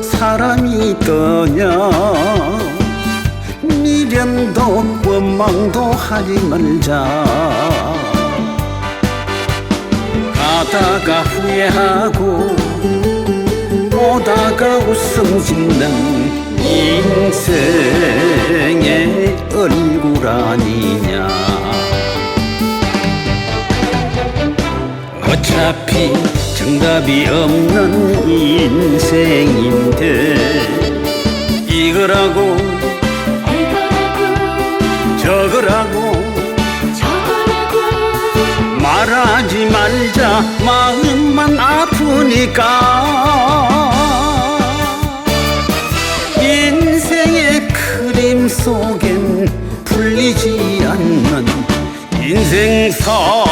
사람이 떠냐? 미련도 원망도 하지 말자. 가다가 후회하고 오다가 웃음 짓는 인생의 얼굴 아니냐? 어차피 정답이 없는 인생인데 이거라고 저거라고. 말하지 말자 마음만 아프니까. 인생의 그림 속엔 풀리지 않는 인생사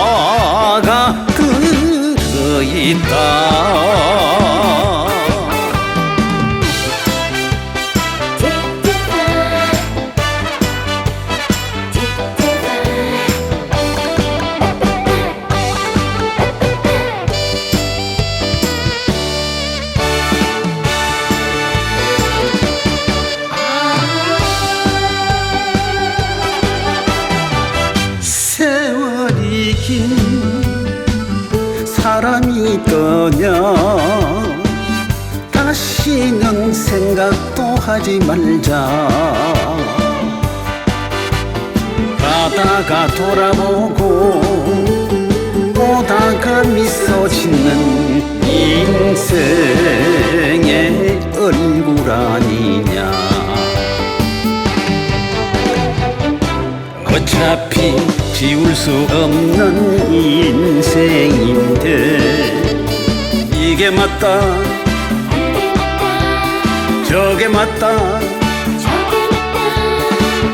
떠냐 다시는 생각도 하지 말자. 가다가 돌아보고 오다가 미소 짓는 인생의 얼굴 아니냐. 어차피 지울 수 없는 인생인데 이게 맞다. 저게 맞다.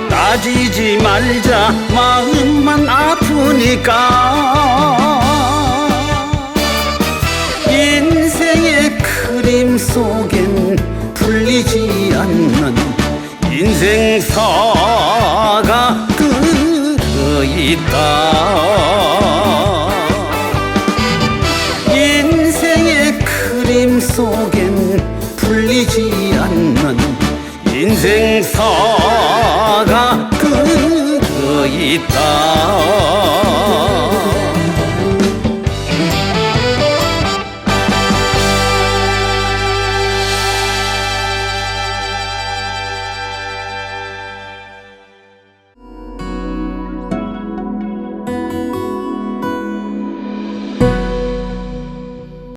따지지 말자. 마음만 아프니까. 인생의 그림 속엔 풀리지 않는 인생사가 들어있다 속엔 풀리지 않는 인생사가 들어있다